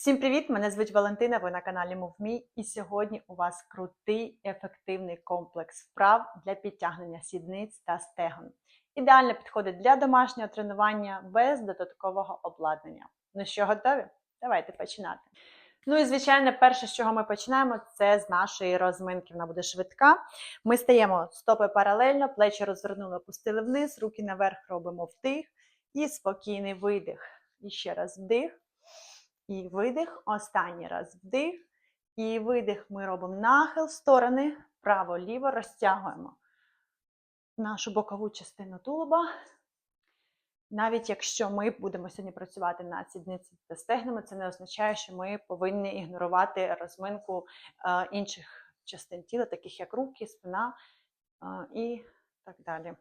Всім привіт! Мене звуть Валентина. Ви на каналі MoveMe. І сьогодні у вас крутий ефективний комплекс вправ для підтягнення сідниць та стегон. Ідеально підходить для домашнього тренування без додаткового обладнання. Ну що, готові? Давайте починати. Ну і звичайно, перше, з чого ми починаємо, це з нашої розминки. Вона буде швидка. Ми стаємо стопи паралельно, плечі розвернули, опустили вниз, руки наверх робимо вдих і спокійний видих. І ще раз вдих. І видих. Останній раз вдих. І видих. Ми робимо нахил сторони. Право-ліво розтягуємо нашу бокову частину тулуба. Навіть якщо ми будемо сьогодні працювати над сідницями та стегнами, це не означає, що ми повинні ігнорувати розминку е, інших частин тіла, таких як руки, спина е, і так далі.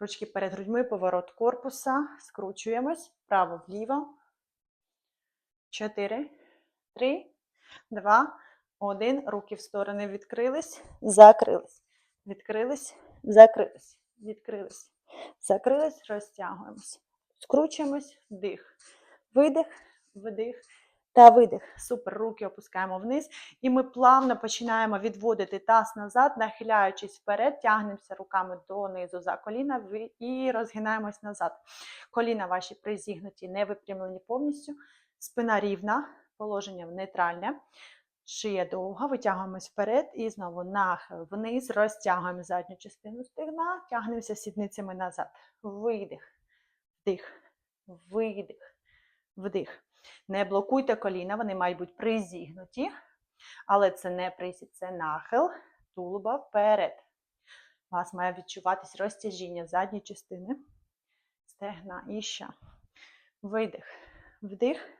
Ручки перед грудьми, поворот корпуса, скручуємось право-вліво. 4, 3, 2, 1. Руки в сторони відкрились, закрились. Відкрились, закрились, відкрились, закрились, розтягуємось. Скручуємось, вдих, видих, вдих та видих. Супер. Руки опускаємо вниз. І ми плавно починаємо відводити таз назад, нахиляючись вперед, тягнемося руками донизу за коліна і розгинаємось назад. Коліна ваші призігнуті, не випрямлені повністю. Спина рівна, положення нейтральне. Шия довга, витягуємось вперед і знову нахил вниз, розтягуємо задню частину стегна, тягнемося сідницями назад. Видих, вдих, видих, вдих. Не блокуйте коліна, вони мають бути призігнуті, але це не присід, це нахил, тулуба вперед. У вас має відчуватись розтяжіння задньої частини, стегна і ще. Видих, вдих,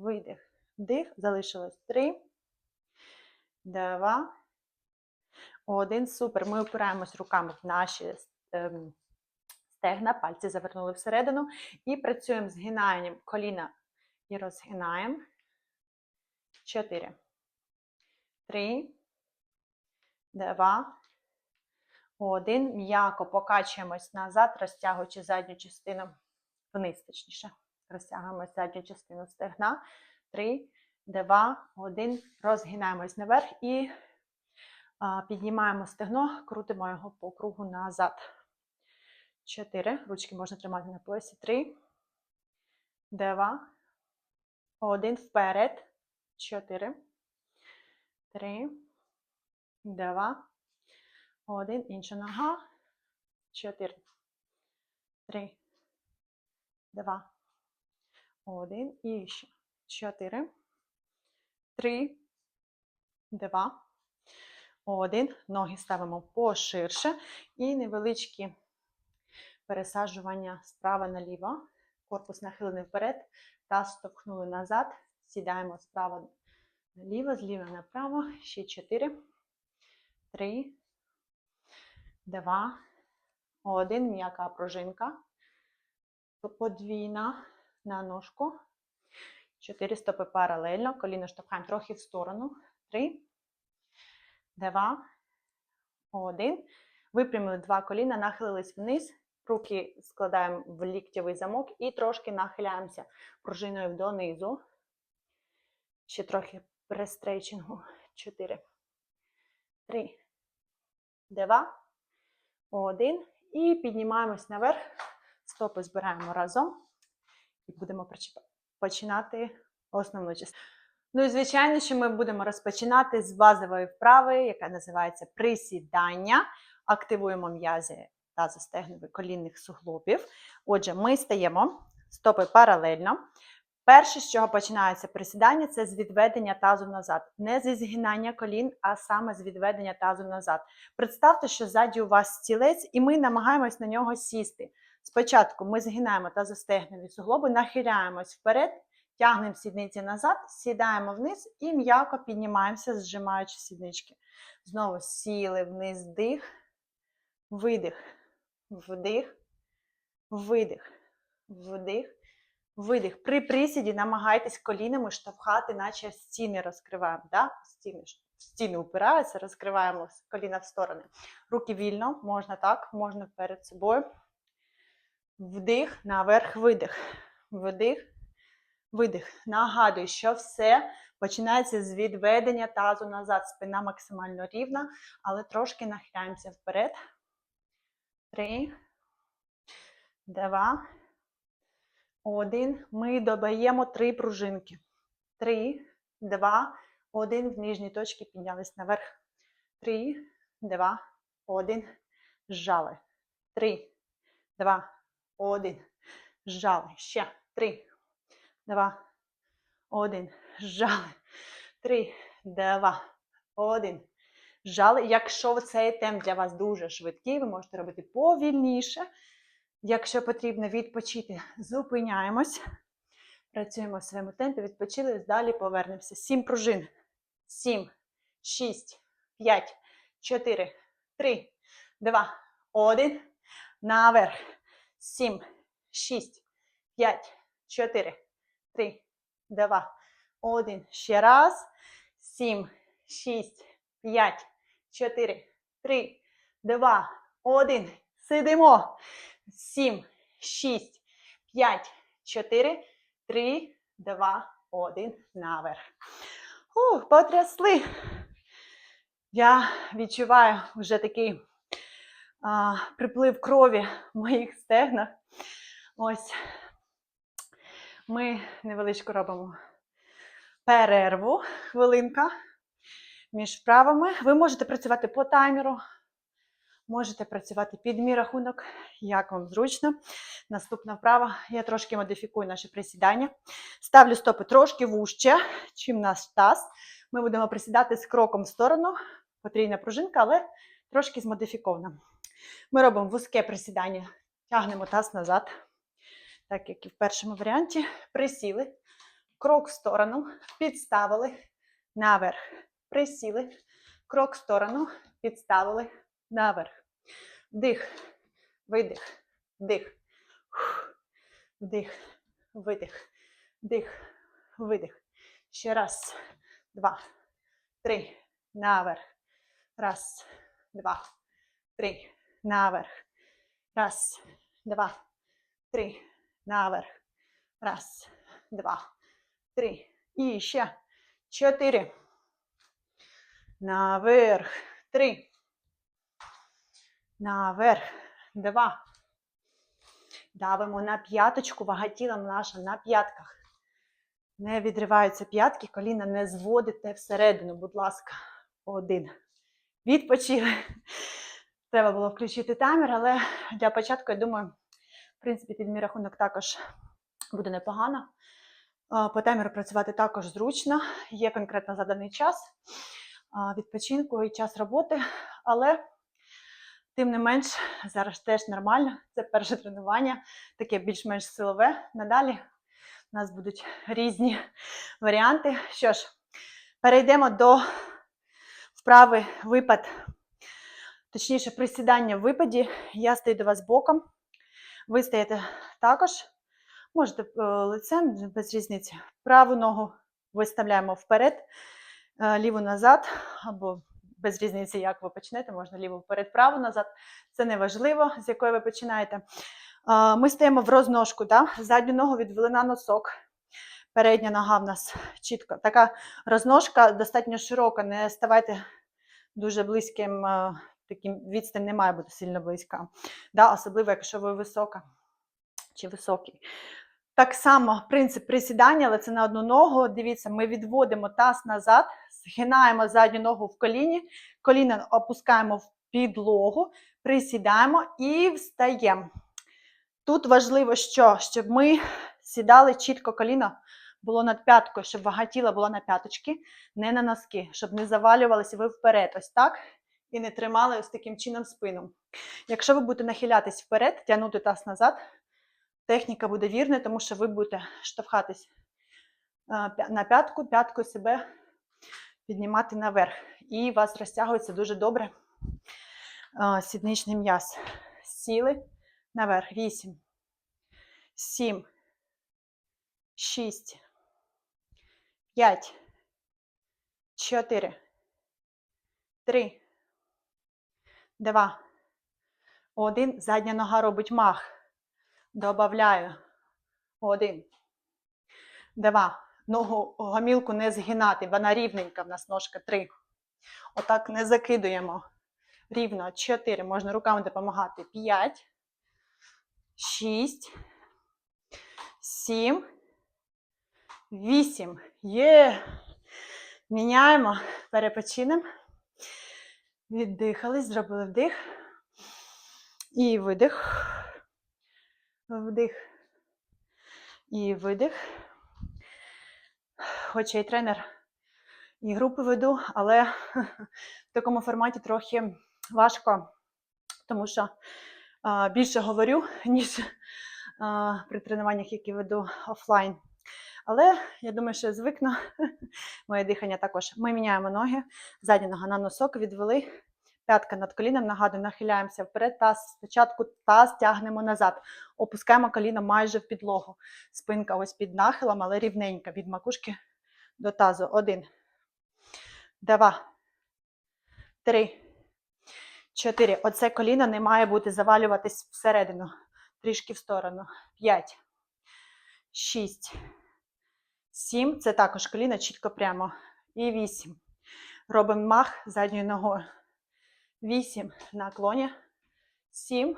видих, вдих. Залишилось три, два, один. Супер. Ми опираємось руками в наші ем, стегна, пальці завернули всередину і працюємо з коліна і розгинаємо. Чотири, три, два, один. М'яко покачуємось назад, розтягуючи задню частину вниз, точніше. Розтягуємо задню частину стегна. Три, два, один. Розгинаємось наверх і а, піднімаємо стегно, крутимо його по кругу назад. Чотири. Ручки можна тримати на поясі. Три, два, один. Вперед. Чотири. Три, два, один. Інша нога. Чотири. Три, два, один. І ще. Чотири. Три, два, один. Ноги ставимо поширше. І невеличкі пересаджування справа наліво. Корпус нахилений вперед. Таз штовхнули назад. Сідаємо справа наліво, зліва направо. Ще чотири. Три, два, один. М'яка пружинка. Подвійна на ножку. Чотири стопи паралельно. Коліно штовхаємо трохи в сторону. Три, два, один. Випрямили два коліна, нахилились вниз. Руки складаємо в ліктєвий замок і трошки нахиляємося пружиною донизу. Ще трохи престрейчингу. Чотири, три, два, один. І піднімаємось наверх. Стопи збираємо разом. І будемо починати основну частину. Ну і звичайно, що ми будемо розпочинати з базової вправи, яка називається присідання. Активуємо м'язи тазостегнових колінних суглобів. Отже, ми стаємо стопи паралельно. Перше, з чого починається присідання, це з відведення тазу назад. Не зі згинання колін, а саме з відведення тазу назад. Представте, що ззаді у вас стілець, і ми намагаємось на нього сісти. Спочатку ми згинаємо тазостегнові суглоби, нахиляємось вперед, тягнемо сідниці назад, сідаємо вниз і м'яко піднімаємося, зжимаючи сіднички. Знову сіли вниз, дих, видих, вдих, видих, вдих, видих. При присіді намагайтесь колінами штовхати, наче стіни розкриваємо. Да? Стіни, стіни упираються, розкриваємо коліна в сторони. Руки вільно, можна так, можна перед собою. Вдих, наверх, видих. Вдих, видих. Нагадую, що все починається з відведення тазу назад. Спина максимально рівна, але трошки нахиляємося вперед. Три, два, один. Ми додаємо три пружинки. Три, два, один. В нижній точці піднялись наверх. Три, два, один. Зжали. Три, два, один. Зжали. Ще. Три, два, один. Зжали. Три, два, один. Зжали. Якщо цей темп для вас дуже швидкий, ви можете робити повільніше. Якщо потрібно відпочити, зупиняємось. Працюємо в своєму темпі, відпочили, далі повернемося. Сім пружин. Сім, шість, п'ять, чотири, три, два, один. Наверх. Сім, шість, п'ять, чотири, три, два, один. Ще раз. Сім, шість, п'ять, чотири, три, два, один. Сидимо. Сім, шість, п'ять, чотири, три, два, один. Наверх. Ух, потрясли. Я відчуваю вже такий а, приплив крові в моїх стегнах. Ось ми невеличку робимо перерву, хвилинка між вправами. Ви можете працювати по таймеру, можете працювати під мій рахунок, як вам зручно. Наступна вправа. Я трошки модифікую наше присідання. Ставлю стопи трошки вужче, чим наш таз. Ми будемо присідати з кроком в сторону. Потрійна пружинка, але трошки змодифікована. Ми робимо вузьке присідання, тягнемо таз назад, так як і в першому варіанті. Присіли, крок в сторону, підставили наверх. Присіли, крок в сторону, підставили наверх. Вдих, видих, вдих, вдих, видих, вдих, видих. Ще раз, два, три, наверх. Раз, два, три, наверх. Раз, два, три, наверх. Раз, два, три. І ще. Чотири. Наверх. Три. Наверх. Два. Давимо на п'яточку, вага тіла наша на п'ятках. Не відриваються п'ятки, коліна не зводите всередину, будь ласка. Один. Відпочили. Треба було включити таймер, але для початку, я думаю, в принципі, під мій рахунок також буде непогано. По таймеру працювати також зручно. Є конкретно заданий час відпочинку і час роботи, але тим не менш, зараз теж нормально. Це перше тренування, таке більш-менш силове. Надалі у нас будуть різні варіанти. Що ж, перейдемо до вправи випад, точніше, присідання в випаді. Я стою до вас боком. Ви стаєте також. Можете е, лицем, без різниці. Праву ногу виставляємо вперед, е, ліву назад, або без різниці, як ви почнете, можна ліву вперед, праву назад. Це не важливо, з якої ви починаєте. Е, Ми стаємо в розножку, да? задню ногу відвели на носок. Передня нога в нас чітко. Така розножка достатньо широка, не ставайте дуже близьким, таким відстань не має бути сильно близька. Да? Особливо, якщо ви висока чи високий. Так само принцип присідання, але це на одну ногу. Дивіться, ми відводимо таз назад, згинаємо задню ногу в коліні, коліно опускаємо в підлогу, присідаємо і встаємо. Тут важливо, що? щоб ми сідали чітко коліно було над п'яткою, щоб вага тіла була на п'яточки, не на носки, щоб не завалювалися ви вперед, ось так, і не тримали ось таким чином спину. Якщо ви будете нахилятись вперед, тягнути таз назад, техніка буде вірна, тому що ви будете штовхатись е, на п'ятку, п'яткою себе піднімати наверх. І у вас розтягується дуже добре е, сідничний м'яз. Сіли наверх. Вісім, сім, шість, п'ять, чотири, три, два, один. Задня нога робить мах. Добавляю. Один. Два. Ногу гомілку не згинати, вона рівненька в нас ножка. Три. Отак не закидуємо. Рівно. Чотири. Можна руками допомагати. П'ять. Шість. Сім. Вісім. Є. Міняємо. Перепочинемо. Віддихались, зробили вдих. І видих. Вдих. І видих. Хоча і тренер, і групи веду, але в такому форматі трохи важко, тому що більше говорю, ніж при тренуваннях, які веду офлайн. Але я думаю, що звикну. Моє дихання також. Ми міняємо ноги, задня нога на носок, відвели. П'ятка над коліном, нагадую, нахиляємося вперед, таз спочатку таз тягнемо назад. Опускаємо коліно майже в підлогу. Спинка ось під нахилом, але рівненька від макушки до тазу. Один, два, три, чотири. Оце коліно не має бути завалюватись всередину. Трішки в сторону. П'ять, шість, сім. Це також коліно чітко прямо. І вісім. Робимо мах задньою ногою. Вісім. Наклоні. Сім.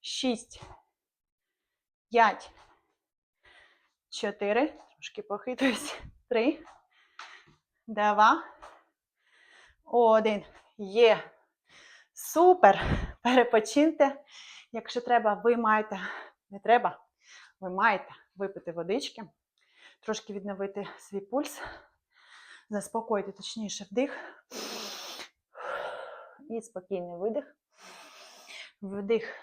Шість. П'ять. Чотири. Трошки похитуюсь. Три. Два. Один. Є. Супер. Перепочиньте. Якщо треба, ви маєте. Не треба. Ви маєте випити водички, трошки відновити свій пульс, заспокоїти точніше вдих. І спокійний видих. Вдих.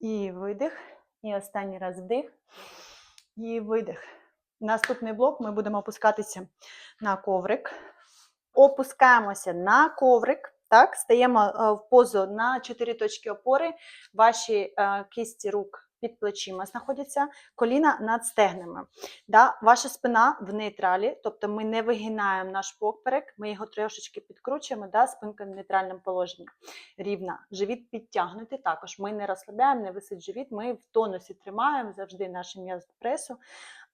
І видих. І останній раз вдих. І видих. Наступний блок ми будемо опускатися на коврик. Опускаємося на коврик. Так, стаємо е, в позу на 4 точки опори. Ваші е, кисті рук під плечима знаходяться, коліна над стегнами. Да? Ваша спина в нейтралі, тобто ми не вигинаємо наш поперек, ми його трошечки підкручуємо, да? спинка в нейтральному положенні. Рівна. Живіт підтягнутий також. Ми не розслабляємо, не висить живіт, ми в тонусі тримаємо завжди наш м'яз пресу.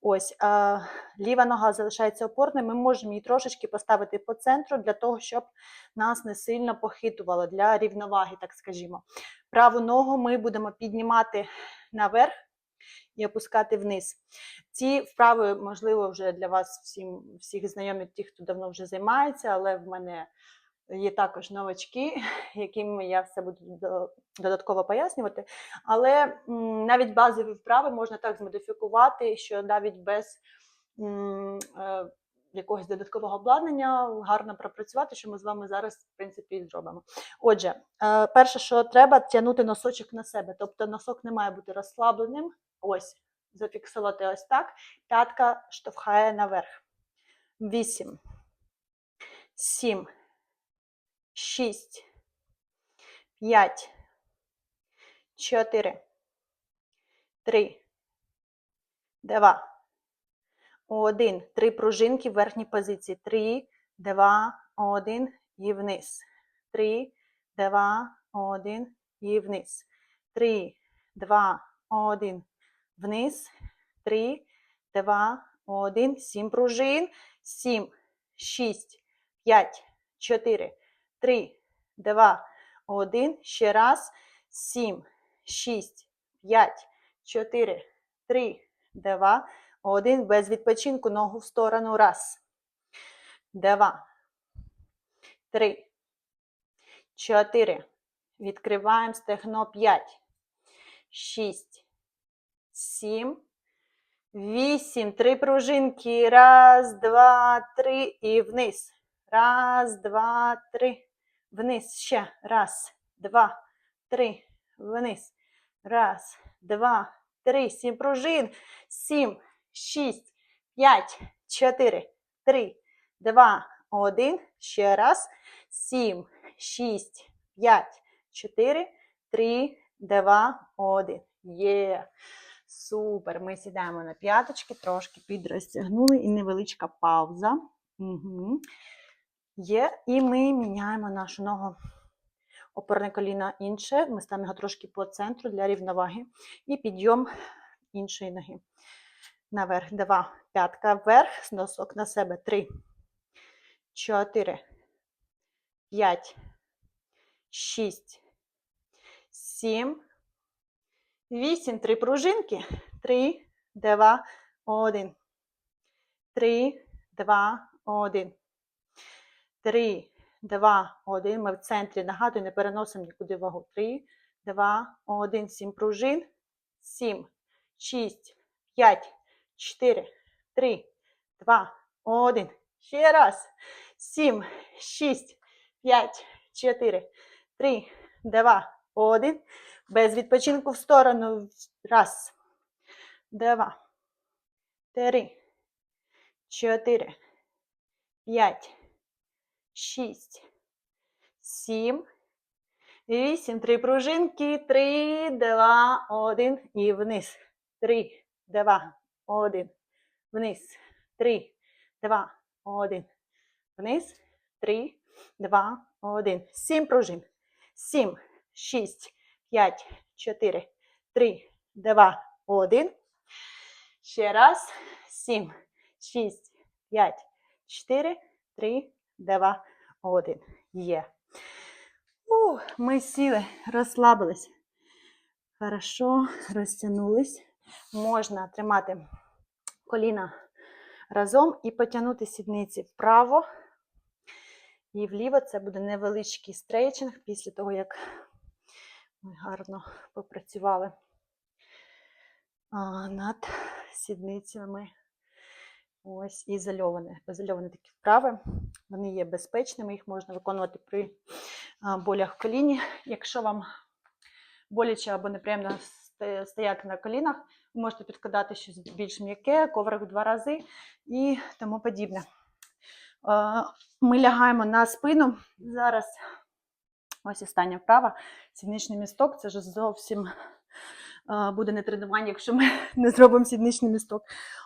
Ось е, ліва нога залишається опорною. Ми можемо її трошечки поставити по центру для того, щоб нас не сильно похитувало для рівноваги, так скажімо. Праву ногу ми будемо піднімати наверх і опускати вниз. Ці вправи, можливо, вже для вас всім, всіх знайомі, ті, хто давно вже займається, але в мене є також новачки, яким я все буду додатково пояснювати. Але навіть базові вправи можна так змодифікувати, що навіть без е, якогось додаткового обладнання гарно пропрацювати, що ми з вами зараз, в принципі, і зробимо. Отже, е, перше, що треба, тягнути носочок на себе. Тобто носок не має бути розслабленим. Ось, зафіксувати ось так. П'ятка штовхає наверх. Вісім. Сім. Шість. П'ять. Чотири. Три. Два. Один. Три пружинки в верхній позиції. Три, два, один і вниз. Три, два, один і вниз. Три, два, один. Вниз. Три, два, один. Сім пружин. Сім, шість, п'ять, чотири, три, два, один. Ще раз. Сім, шість, п'ять, чотири, три, два, один. Без відпочинку ногу в сторону. Раз. Два. Три. Чотири. Відкриваємо стегно. П'ять. Шість. Сім. Вісім. Три пружинки. Раз, два, три. І вниз. Раз, два, три. Вниз. Ще. Раз, два, три. Вниз. Раз, два, три. Сім пружин. Сім, шість, п'ять, чотири, три, два, один. Ще раз. Сім, шість, п'ять, чотири, три, два, один. Є. Супер. Ми сідаємо на п'яточки, трошки підрозтягнули і невеличка пауза. Угу. Є. І ми міняємо нашу ногу. Опорне коліно інше. Ми ставимо його трошки по центру для рівноваги. І підйом іншої ноги. Наверх, два, п'ятка вверх, носок на себе, три, чотири, п'ять, шість, сім, вісім, три пружинки, три, два, один, три, два, один, три, два, один. Ми в центрі, нагадую, не переносимо нікуди вагу. Три, два, один, сім пружин, сім, шість, п'ять, чотири, три, два, один. Ще раз. Сім, шість, п'ять, чотири, три, два, один. Без відпочинку в сторону. Раз, два, три, чотири, п'ять, шість, сім, вісім. Три пружинки. Три, два, один. І вниз. Три, два, один. Вниз. Три, два, один. Вниз. Три, два, один. Сім пружин. Сім, шість, п'ять, чотири, три, два, один. Ще раз. Сім, шість, п'ять, чотири, три, два, один. Є. Ух, ми сіли, розслабились. Хорошо, розтягнулись. Можна тримати коліна разом і потягнути сідниці вправо і вліво. Це буде невеличкий стрейчинг після того, як ми гарно попрацювали над сідницями. Ось ізольовані. Ізольовані такі вправи. Вони є безпечними, їх можна виконувати при болях в коліні. Якщо вам боляче або неприємно стояти на колінах, ви можете підкладати щось більш м'яке, коврик в два рази і тому подібне. Ми лягаємо на спину. Зараз ось остання вправа. Сідничний місток. Це ж зовсім буде не тренування, якщо ми не зробимо сідничний місток.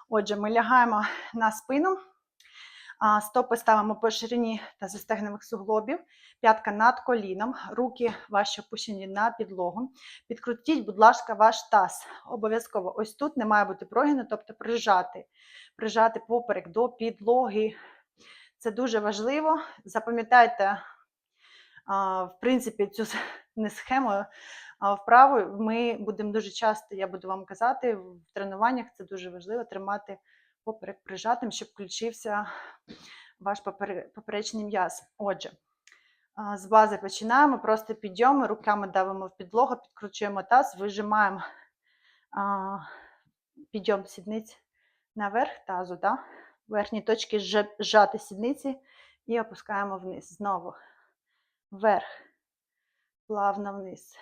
Отже, ми лягаємо на спину, стопи ставимо по ширині та застегнених суглобів, п'ятка над коліном, руки ваші опущені на підлогу. Підкрутіть, будь ласка, ваш таз. Обов'язково ось тут не має бути прогину, тобто прижати, прижати поперек до підлоги. Це дуже важливо. Запам'ятайте, в принципі, цю не схему, а вправу. Ми будемо дуже часто, я буду вам казати, в тренуваннях це дуже важливо тримати поперек прижатим, щоб включився ваш поперечний м'яз. Отже, з бази починаємо, просто підйоми, руками давимо в підлогу, підкручуємо таз, вижимаємо підйом сідниць наверх тазу, да? верхні точки зжа- зжати сідниці і опускаємо вниз. Знову вверх, плавно вниз,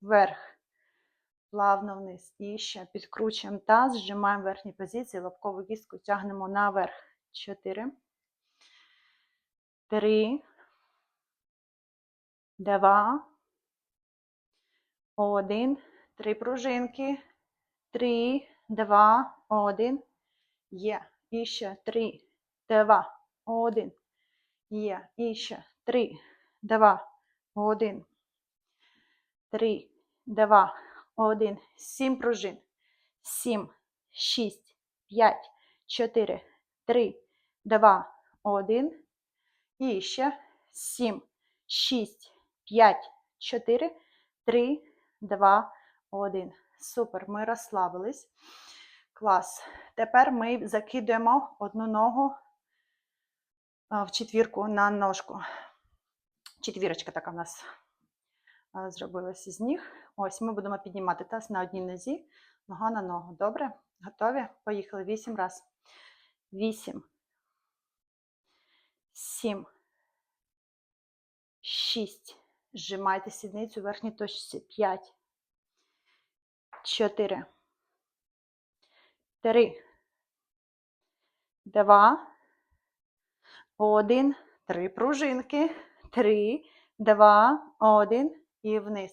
вверх, плавно вниз. І ще підкручуємо таз, зжимаємо верхні позиції, лобкову кістку тягнемо наверх. Чотири, три, два, один. Три пружинки. Три, два, один. Є. І ще три, два, один. Є. І ще три, два, один. Три, два, один. Сім пружин. Сім, шість, п'ять, чотири, три, два, один. І ще сім, шість, п'ять, чотири, три, два, один. Супер. Ми розслабились. Клас. Тепер ми закидуємо одну ногу в четвірку на ножку. Четвірочка така в нас а, зробилася з ніг. Ось ми будемо піднімати таз на одній нозі, нога на ногу. Добре? Готові? Поїхали. Вісім раз. Вісім. Сім. Шість. Зжимайте сідницю в верхній точці. П'ять. Чотири. Три. Два. Один. Три пружинки. Три. Два. Один. І вниз.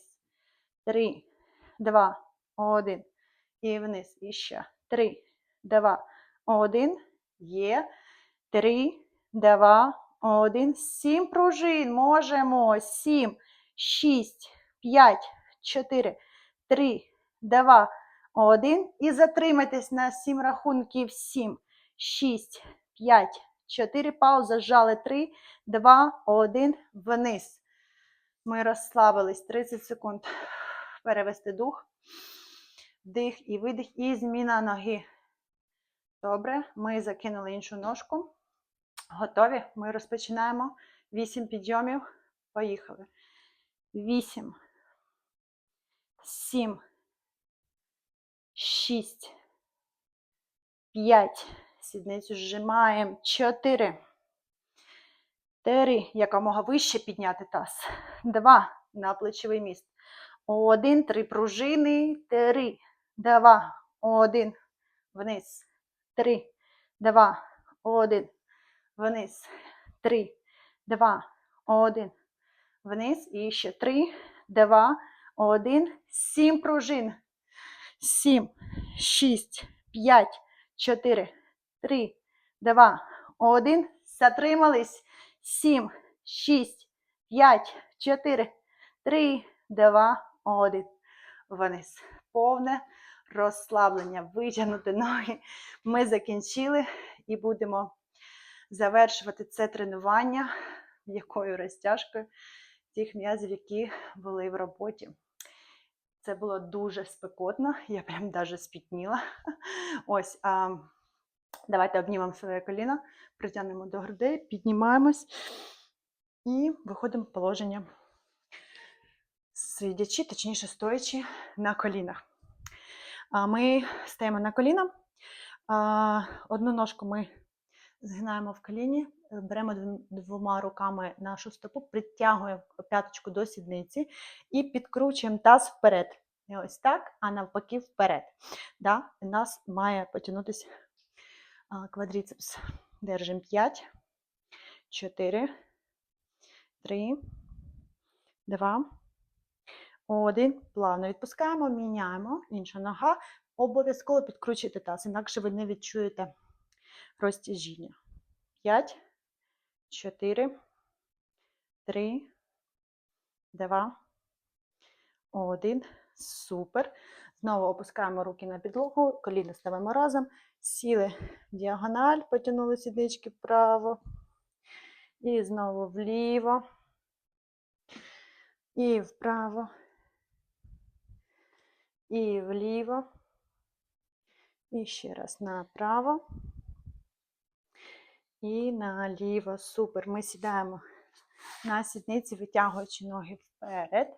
Три. Два. Один. І вниз. І ще. Три. Два. Один. Є. Три. Два. Один. Сім пружин. Можемо. Сім. Шість. П'ять. Чотири. Три. Два. один. І затримайтесь на 7 рахунків. 7, 6, 5, 4. Пауза. Зжали 3, 2, 1. Вниз. Ми розслабились 30 секунд. Перевести дух. Вдих і видих. І зміна ноги. Добре. Ми закинули іншу ножку. Готові? Ми розпочинаємо. 8 підйомів. Поїхали. 8, 7, 6, 5. Сідницю зжимаємо. 4. 3. Якомога вище підняти таз. 2. На плечовий міст. 1. 3 пружини. 3. 2. 1. Вниз. 3. 2. 1. Вниз. 3. 2. 1. Вниз. І ще 3, 2, 1. 7 пружин. 7, 6, 5, 4, 3, 2, 1. Затримались. 7, 6, 5, 4, 3, 2, 1. Вниз. Повне розслаблення. Витягнути ноги. Ми закінчили і будемо завершувати це тренування м'якою розтяжкою тих м'язів, які були в роботі. Це було дуже спекотно, я прям даже спітніла. Ось, а, давайте обнімемо своє коліно, притягнемо до грудей, піднімаємось і виходимо в положення, сидячи, точніше стоячи на колінах. Ми стаємо на коліна. Одну ножку ми згинаємо в коліні, беремо двома руками нашу стопу, притягуємо п'яточку до сідниці і підкручуємо таз вперед. Ось так, а навпаки вперед. Да? Нас має потягнутися а, квадріцепс. Держимо 5, 4, 3, 2, 1. Плавно відпускаємо, міняємо. Інша нога. Обов'язково підкручуйте таз, інакше ви не відчуєте розтяжіння. 5, 4, 3, 2, 1. Супер. Знову опускаємо руки на підлогу, коліна ставимо разом. Сіли в діагональ, потягнули сіднички вправо. І знову вліво. І вправо. І вліво. І ще раз направо. І наліво. Супер. Ми сідаємо на сідниці, витягуючи ноги вперед,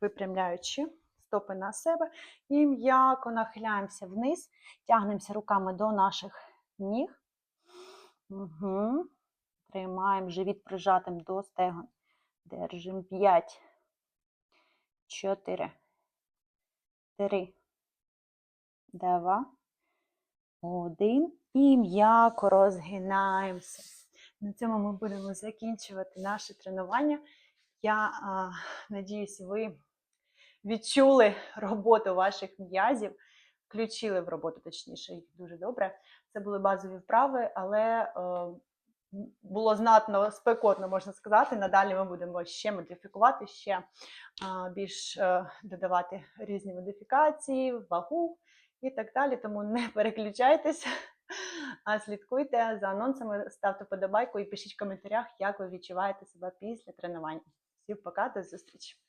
випрямляючи стопи на себе. І м'яко нахиляємося вниз, тягнемося руками до наших ніг. Угу. Тримаємо живіт прижатим до стегон. Держимо 5, 4, 3, 2, 1. І м'яко розгинаємося. На цьому ми будемо закінчувати наше тренування. Я а, надіюсь, ви відчули роботу ваших м'язів, включили в роботу, точніше, їх дуже добре. Це були базові вправи, але е, було знатно спекотно, можна сказати. Надалі ми будемо ще модифікувати, ще а, більш е, додавати різні модифікації, вагу і так далі. Тому не переключайтеся. А слідкуйте за анонсами, ставте подобайку і пишіть в коментарях, як ви відчуваєте себе після тренування. Всім пока, до зустрічі!